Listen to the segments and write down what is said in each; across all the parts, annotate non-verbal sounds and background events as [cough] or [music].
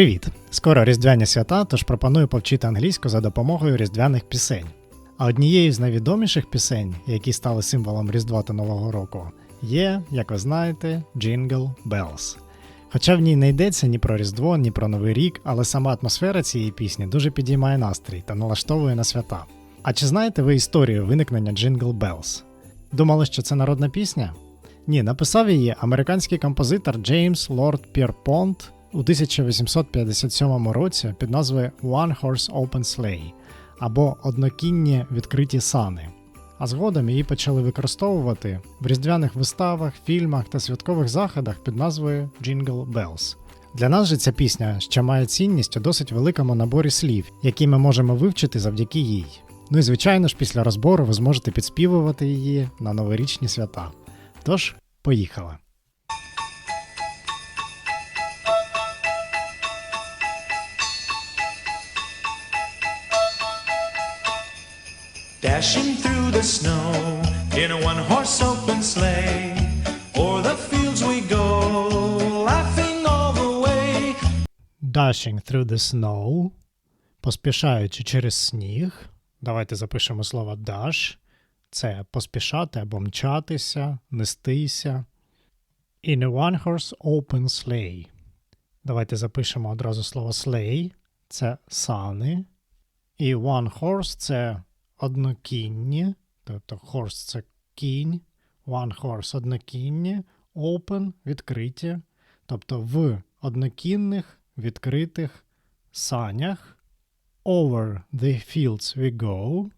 Привіт! Скоро різдвяні свята, тож пропоную повчити англійську за допомогою різдвяних пісень. А однією з найвідоміших пісень, які стали символом Різдва та Нового року, є, як ви знаєте, Jingle Bells. Хоча в ній не йдеться ні про Різдво, ні про Новий рік, але сама атмосфера цієї пісні дуже підіймає настрій та налаштовує на свята. А чи знаєте ви історію виникнення Jingle Bells? Думали, що це народна пісня? Ні, написав її американський композитор Джеймс Лорд Пірпонт у 1857 році під назвою One Horse Open Sleigh або Однокінні відкриті сани. А згодом її почали використовувати в різдвяних виставах, фільмах та святкових заходах під назвою Jingle Bells. Для нас же ця пісня ще має цінність у досить великому наборі слів, які ми можемо вивчити завдяки їй. Ну і звичайно ж, після розбору ви зможете підспівувати її на новорічні свята. Тож, поїхали! Dashing through the snow in a one horse open sleigh. O'er the fields we go, laughing all the way. Dashing through the snow. Поспішаючи через сніг. Давайте запишемо слово dash. Це поспішати або мчатися, нестися. In a one horse open sleigh. Давайте запишемо одразу слово sleigh. Це сани. І one horse це однокінні. Тобто horse це кінь. One horse однокінні. Open відкриті. Тобто в однокінних відкритих санях. Over the fields we go.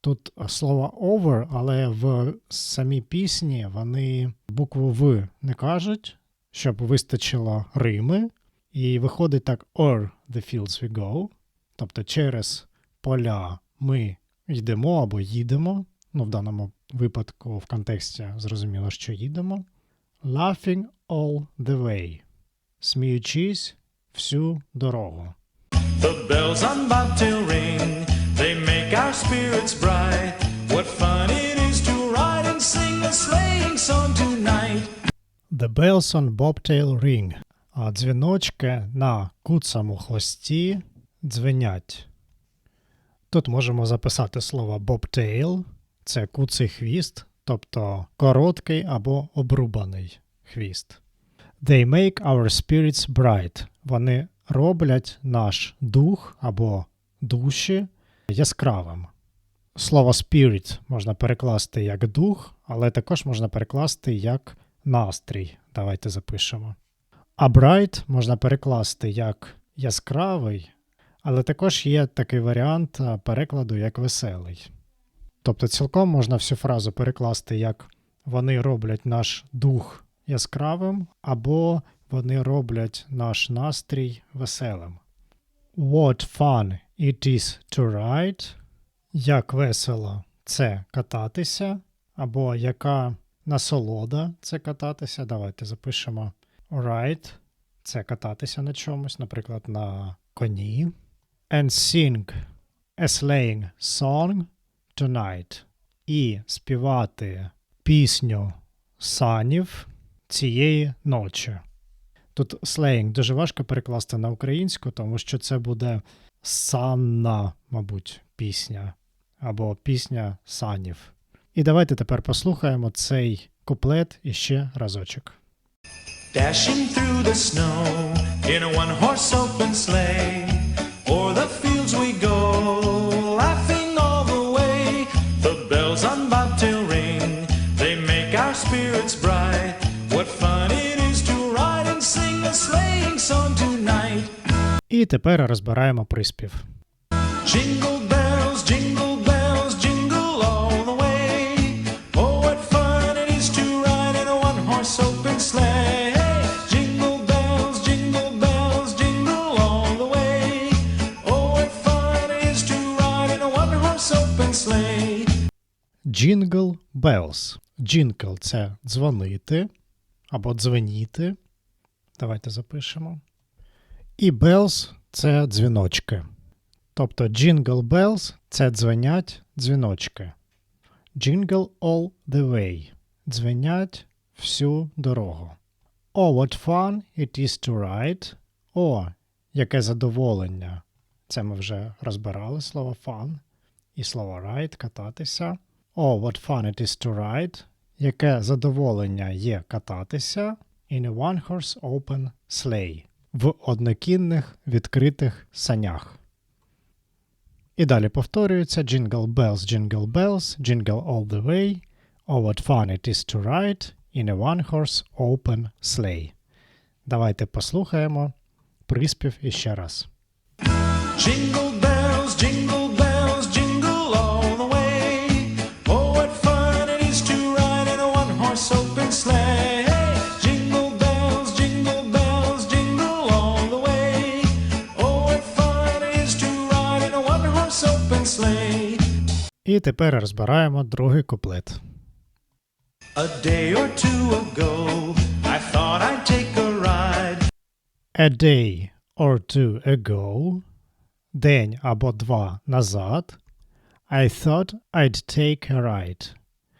Тут слово over, але в самій пісні вони букву В не кажуть, щоб вистачило Рими. І виходить так o'er the fields we go. Тобто через поля ми йдемо або їдемо. Ну, в даному випадку в контексті зрозуміло, що їдемо. Laughing all the way. Сміючись всю дорогу. The bells on bobtail ring, they make our spirits bright. What fun it is to ride and sing a sleighing song tonight. The bells on bobtail ring. А дзвіночки на куцому хвості дзвенять. Тут можемо записати слово bobtail. Це куций хвіст, тобто короткий або обрубаний хвіст. They make our spirits bright. Вони роблять наш дух або душі яскравим. Слово spirit можна перекласти як дух, але також можна перекласти як настрій. Давайте запишемо. А bright можна перекласти як яскравий, але також є такий варіант перекладу як веселий. Тобто цілком можна всю фразу перекласти як вони роблять наш дух яскравим, або вони роблять наш настрій веселим. What fun it is to ride. Як весело це кататися, або яка насолода це кататися. Давайте запишемо ride – це кататися на чомусь, наприклад, на коні. And sing a sleighing song tonight. І співати пісню санів цієї ночі. Тут слейнг дуже важко перекласти на українську, тому що це буде санна, мабуть, пісня або пісня санів. І давайте тепер послухаємо цей куплет іще разочок. Dashing through the snow in a one horse open sleigh. І тепер розбираємо приспів. Jingle bells, jingle bells, jingle all the way. Oh, what fun it is to ride in a one horse open sleigh. Jingle bells, jingle bells, jingle all the way. Oh, what fun it is to ride in a one horse open sleigh. Jingle bells. Jingle – це дзвонити або дзвеніти. Давайте запишемо. І bells – це дзвіночки. Тобто jingle bells – це дзвенять дзвіночки. Jingle all the way. Дзвенять всю дорогу. Oh, what fun it is to ride. О, яке задоволення. Це ми вже розбирали слово fun і слово ride кататися. Oh, what fun it is to ride. Яке задоволення є кататися in a one-horse open sleigh в однокінних відкритих санях. І далі повторюється Jingle bells, jingle bells, jingle all the way. Oh, what fun it is to ride in a one-horse open sleigh. Давайте послухаємо приспів іще раз. Jingle І тепер розбираємо другий куплет. A day or two ago, I thought I'd take a ride. A day or two ago, день або два назад, I thought I'd take a ride.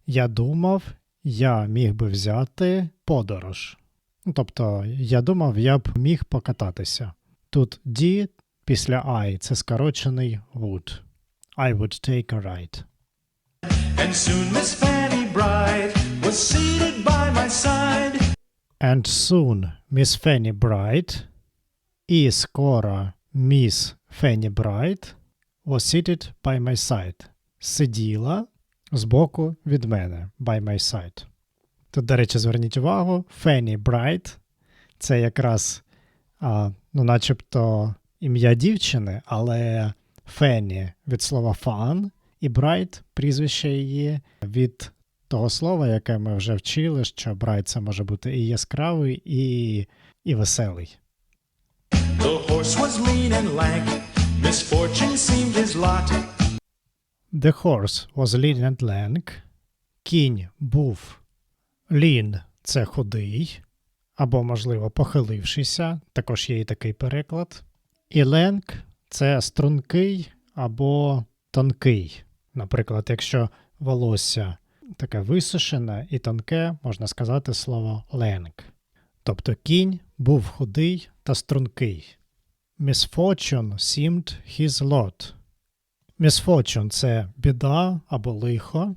Я думав, я міг би взяти подорож. Тобто, я думав, я б міг покататися. Тут D після I це скорочений would. I would take a ride. And soon Miss Fanny Bright was seated by my side. And soon Miss Fanny Bright і скоро Miss Fanny Bright was seated by my side. Сиділа збоку від мене by my side. Тут, до речі, зверніть увагу, Fanny Bright – це якраз, а, ну, начебто, ім'я дівчини, але Fanny від слова fun і Bright – прізвище її від того слова, яке ми вже вчили, що Bright це може бути і яскравий, і, і веселий. The horse was lean and lank. Misfortune seemed his lot. The horse was lean and lank. Кінь був lean – це худий, або, можливо, похилившися, також є і такий переклад. І lank – це стрункий або тонкий. Наприклад, якщо волосся таке висушене і тонке, можна сказати слово lank. Тобто кінь був худий та стрункий. Misfortune seemed his lot. Misfortune – це біда або лихо.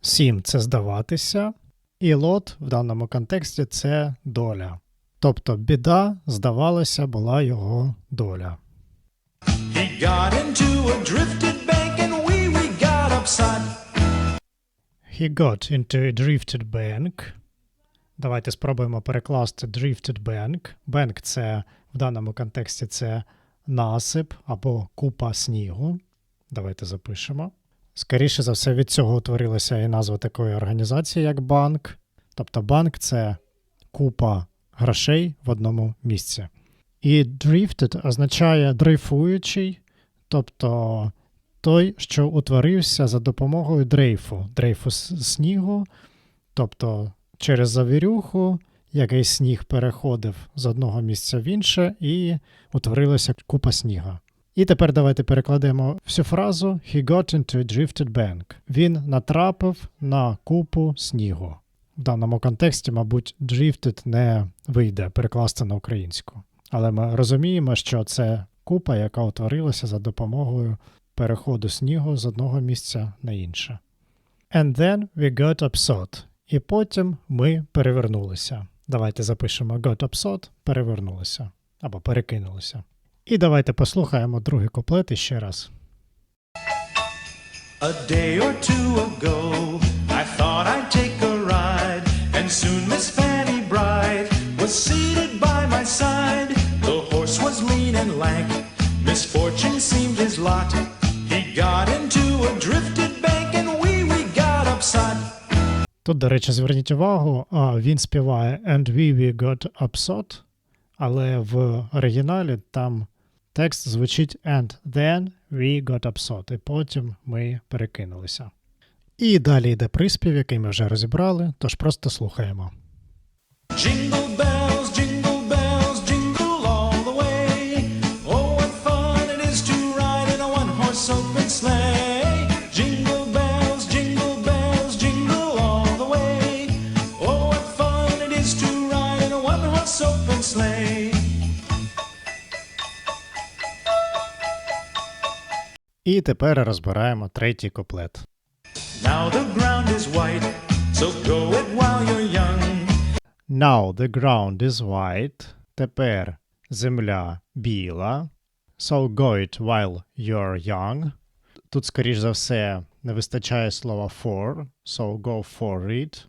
Сім це здаватися. І лот в даному контексті це доля. Тобто біда, здавалося, була його доля. He got into a drifted bank and wee wee got upset. He got into a drifted bank. Давайте спробуємо перекласти drifted bank. Bank – це в даному контексті це насип або купа снігу. Давайте запишемо. Скоріше за все, від цього утворилася і назва такої організації, як банк. Тобто банк це купа грошей в одному місці. І drifted означає дрейфуючий, тобто той, що утворився за допомогою дрейфу, дрейфу снігу, тобто через завірюху, який сніг переходив з одного місця в інше, і утворилася купа сніга. І тепер давайте перекладемо всю фразу He got into a drifted bank. Він натрапив на купу снігу. В даному контексті, мабуть, drifted не вийде перекласти на українську. Але ми розуміємо, що це купа, яка утворилася за допомогою переходу снігу з одного місця на інше. And then we got upset. І потім ми перевернулися. Давайте запишемо got upset, перевернулися або перекинулися. І давайте послухаємо другий куплет іще раз. A day or two ago, I thought I'd take a ride, and soon Miss Fanny Bright was seated by lean and lank, misfortune seemed his lot. He got into a drifted bank, and wee wee got upset. Тут, до речі, зверніть увагу, він співає And we, we got upset, але в оригіналі там текст звучить And then we got upset, і потім ми перекинулися. І далі йде приспів, який ми вже розібрали, тож просто слухаємо. Jingle І тепер розбираємо третій куплет. Now the ground is white, so go it while you're young. Now the ground is white. Тепер земля біла. So go it while you're young. Тут, скоріш за все, не вистачає слова for. So go for it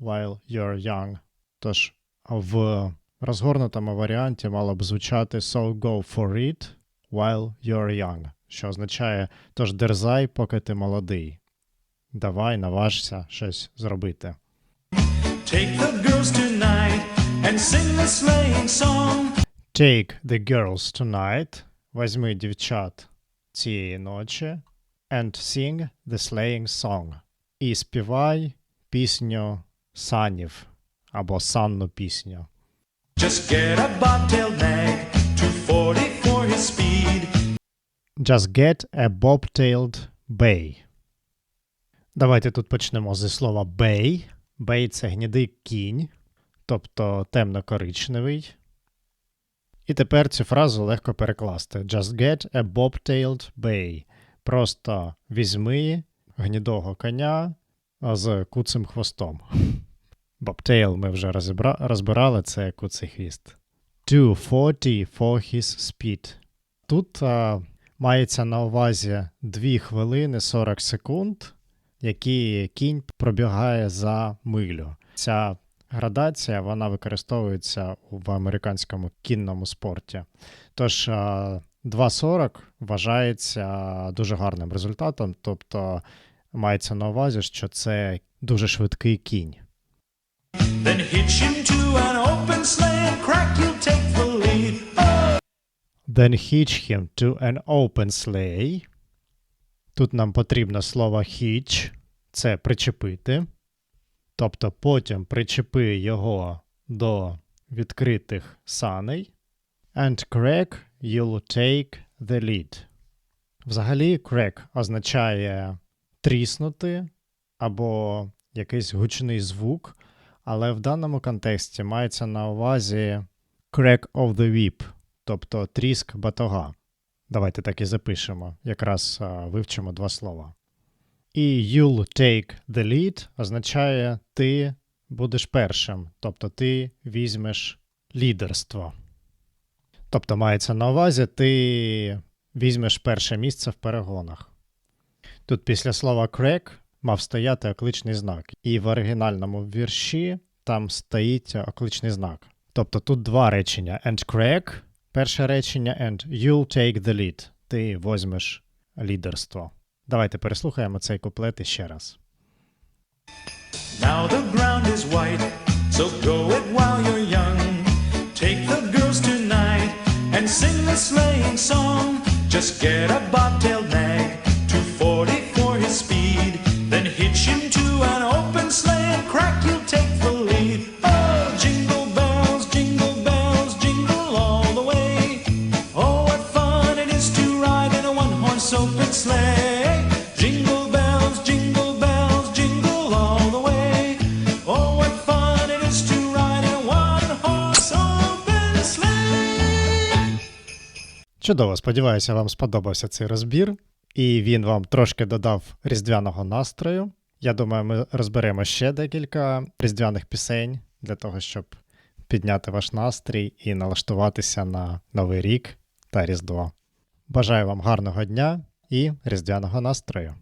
while you're young. Тож в розгорнутому варіанті мало б звучати So go for it while you're young, що означає тож дерзай, поки ти молодий. Давай, наважся щось зробити. Take the girls tonight and sing the sleighing song. Take the girls tonight. Возьми дівчат цієї ночі. And sing the sleighing song. І співай пісню санів або санну пісню. Just get a bobtailed nag, Just get a bobtailed bay. Давайте тут почнемо зі слова bay. Bay – це гнідий кінь, тобто темно-коричневий. І тепер цю фразу легко перекласти. Just get a bobtailed bay. Просто візьми гнідого коня з куцим хвостом. [laughs] Bobtail ми вже розібра... розбирали, це куций хвіст. 240 for his speed. Тут а, мається на увазі 2 хвилини 40 секунд, які кінь пробігає за милю. Ця градація вона використовується в американському кінному спорті. Тож а, 2.40 вважається дуже гарним результатом, тобто мається на увазі, що це дуже швидкий кінь. Then hitch him to an open sleigh and crack, you'll take Then hitch him to an open sleigh. Тут нам потрібно слово hitch – це причепити. Тобто потім причепи його до відкритих саней. And crack you'll take the lead. Взагалі, crack означає тріснути або якийсь гучний звук, але в даному контексті мається на увазі crack of the whip, тобто тріск батога. Давайте так і запишемо. Якраз вивчимо два слова. І you'll take the lead означає ти будеш першим, тобто ти візьмеш лідерство. Тобто мається на увазі, ти візьмеш перше місце в перегонах. Тут після слова crack мав стояти окличний знак. І в оригінальному вірші там стоїть окличний знак. Тобто тут два речення: and crack, перше речення, and you'll take the lead. Ти возьмеш лідерство. Давайте переслухаємо цей куплет іще раз. now the ground is white, so go it while you're young. Take the girls tonight and sing the sleighing song. Just get a bobtail nag, Чудово, сподіваюся, вам сподобався цей розбір, і він вам трошки додав різдвяного настрою. Я думаю, ми розберемо ще декілька різдвяних пісень для того, щоб підняти ваш настрій і налаштуватися на Новий рік та Різдво. Бажаю вам гарного дня і різдвяного настрою!